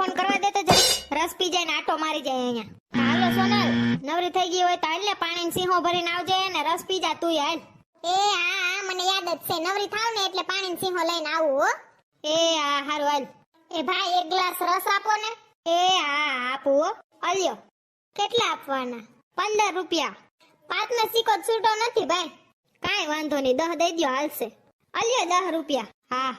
Phone કરવા દે તો જરી રસ પી જાય ને આટો મારી જાય અહીંયા. હાલો સોનલ નવરી થઈ ગઈ હોય તો હાલ ને પાણી સિંહો ભરીને આવજે ને રસ પી જા તું હાલ. એ હા મને યાદ જ છે. નવરી થાવ ને એટલે પાણી સિંહો લઈને આવું હો. એ હા હારું હાલ. એ ભાઈ એક ગ્લાસ રસ આપો ને. એ હા આપું હો. અલ્યો કેટલા આપવાના? પંદર રૂપિયા. પાંચનો સિક્કો છૂટો નથી ભાઈ. કાંઈ વાંધો નહીં દહ દઈ દ્યો હાલશે. અલ્યો દહ રૂપિયા. હા.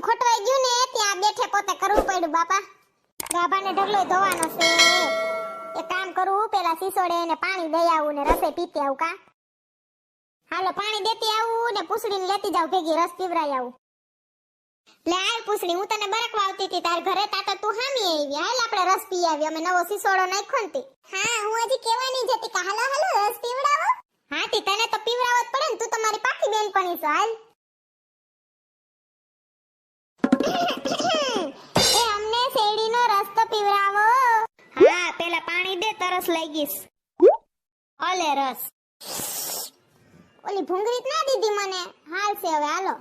ખોટવાઈ ગયું ને ત્યાં બેઠે પોતે કરવું પડ્યું, બાપા. ગાભાને ઢગલો ધોવાનો છે. એ કામ કરવું, પેલા સીસોડે ને પાણી દઈ આવું ને રસે પીતી આવું કા? હાલો, પાણી દેતી આવું ને પૂછડીને લેતી જાવ ભેગી રસ પીવરાઈ આવું. લે આય પૂછડી હું તને બરકવા આવતી હતી તાર ઘરે તા તો તું હામી આવી. હાલ આપણે રસ પી આવી અમે નવો સિસોડો નાખ્યો ને હા હું હજી કહેવાની જ હતી કે હાલો હાલો રસ પીવડાવો. હા તી તને તો પીવડાવો જ પડે ને તું તમારી પાકી બેનપણી છો હાલ. એ અમને શેરડીનો રસ તો પીવડાવો. હા પેલા પાણી દે તરસ લાગીશ અલે રસ. ઓલી ભૂંગળી ના દીધી મને. હાલ છે હવે હાલો.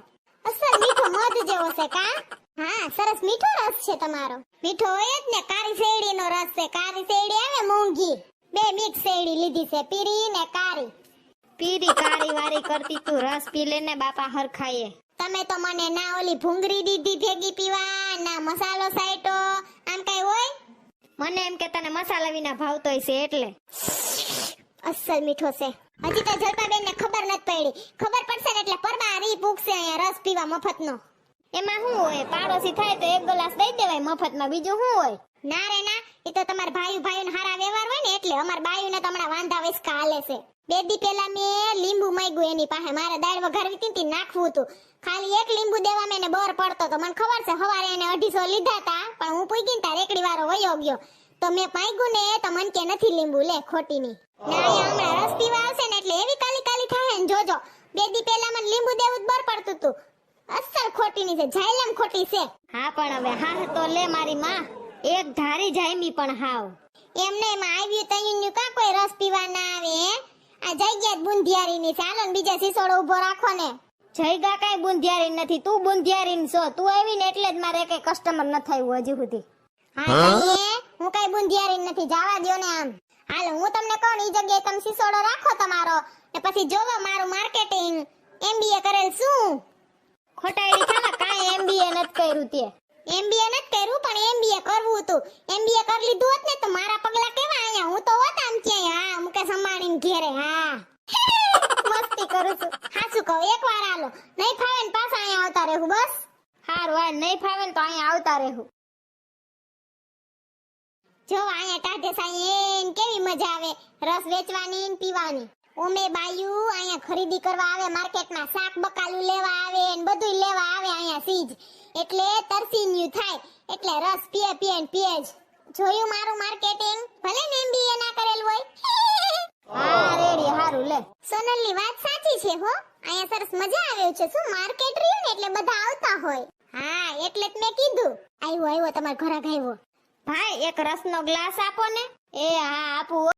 અસલ મીઠો મધ જેવો છે કા? હા સરસ મીઠો રસ છે તમારો. મીઠો હોય જ ને કારી શેરડીનો રસ છે. કારી શેરડી આવે મૂંગી. બે મીઠ શેરડી લીધી છે. પીરી ને કારી. પીરી કારી વારી કરતી તું. રસ પી લે ને બાપા હરખાઈએ. તમે તો મને ના ઓલી ભૂંગરી દીધી ભેગી પીવા ના મસાલો સાઈટો. આમ કઈ હોય? મને એમ કે તને મસાલા વિના ભાવતોય છે એટલે. અસલ મીઠો છે. હજી તો જલપાબેન ને ખબર નથી પડી. ખબર પડશે ને એટલે પરબા રી પૂગશે અહીંયા રસ પીવા મફતનો. એમાં શું હોય? પાડોશી થાય તો એક ગ્લાસ દઈ દેવાય મફતમાં. બીજું શું હોય? ના રે ના એ તો તમારા ભાઈ ભાઈઓને હારા વ્યવહાર હોય ને એટલે અમાર બાયુને તો હમણાં વાંધા વૈસકા હાલે છે. બે દી પહેલા મેં લીંબુ માંગ્યું એની પાસે. મારે દાળ વઘારવી હતી નાખવું હતું. ખાલી એક લીંબુ દેવા મેં બોર પડતો તો મને ખબર છે, સવારે એને અઢીસો લીધા તા, પણ હું પૂગી તાર એકડી વારો વયો ગયો. તો મેં માંગ્યું ને તો મન કે નથી લીંબુ, લે ખોટી ની હમણાં રસ પીવા આવશે ને એટલે એવી કાલી કાલી થાય ને જોજો. બે દી પહેલા મને લીંબુ દેવું જ બર પડતું તું. અસલ ખોટી ની છે જાયલમ ખોટી છે. હા પણ હવે હા તો લે મારી માં. એક ધારી જાયમી પણ હાવ. એમને એમાં આવ્યું ન્યુ કા કોઈ રસ પીવા ના આવે? આ જગ્યા બુંધિયારી ની ચાલો ને બીજા સિસોડો ઊભો રાખો ને. જયગા કઈ બુંધિયારી નથી. તું બુંધિયારી છો. તું આવી ને એટલે જ મારે કઈ કસ્ટમર ન થયું હજી સુધી. હા હું કઈ બુંધિયારી નથી. જવા દો ને આમ. હાલો હું તમને કહું જગ્યાએ તમે સિસોડો રાખો તમારો. ને પછી જોવો મારું માર્કેટિંગ એમબીએ કરેલ શું? ખોટાડી થામાં કાંઈ એમબીએ નથી કર્યું તે. એમબીએ નથી કર્યું, પણ એમબીએ કરવું હતું. એમબીએ કરી લીધું હોત ને તો મારા પગલા કેવા અહીંયા? હું તો હોત આમ ક્યાંય? હા મુકેશ સંભાળીને ઘેરે, હા. મસ્તી કરું છું. હા, શું કહું? એક વાર હાલો. નહીં ફાવે ને પાછા અહીંયા આવતા રહેવું, બસ. હારું હા નહીં ફાવે ને તો અહીંયા આવતા રહેવું. જો અહીંયા ટાઢે સાઈન કેવી મજા આવે? રસ વેચવાની ને પીવાની. ઓમે બાયુ અહીંયા ખરીદી કરવા આવે, માર્કેટમાં શાક બકાલું લેવા આવે ને બધું લેવા આવે અહીંયા સીજ. એટલે તરસીન્યું થાય, એટલે રસ પીએ પીએ ને પીએ જ. જોયું મારું માર્કેટિંગ? ભલે ને એમબીએ ના કરેલું હોય. હા, રેડી, હારું, લે. સોનલની વાત સાચી છે, હો. અહીંયા સરસ મજા આવે છે, શું માર્કેટ રહ્યું ને એટલે બધા આવતા હોય. હા, એટલે જ મેં કીધું. આવ્યો આવ્યો તમારા ઘરે આવ્યો ભાઈ એક રસનો ગ્લાસ આપો ને એ હા આપું.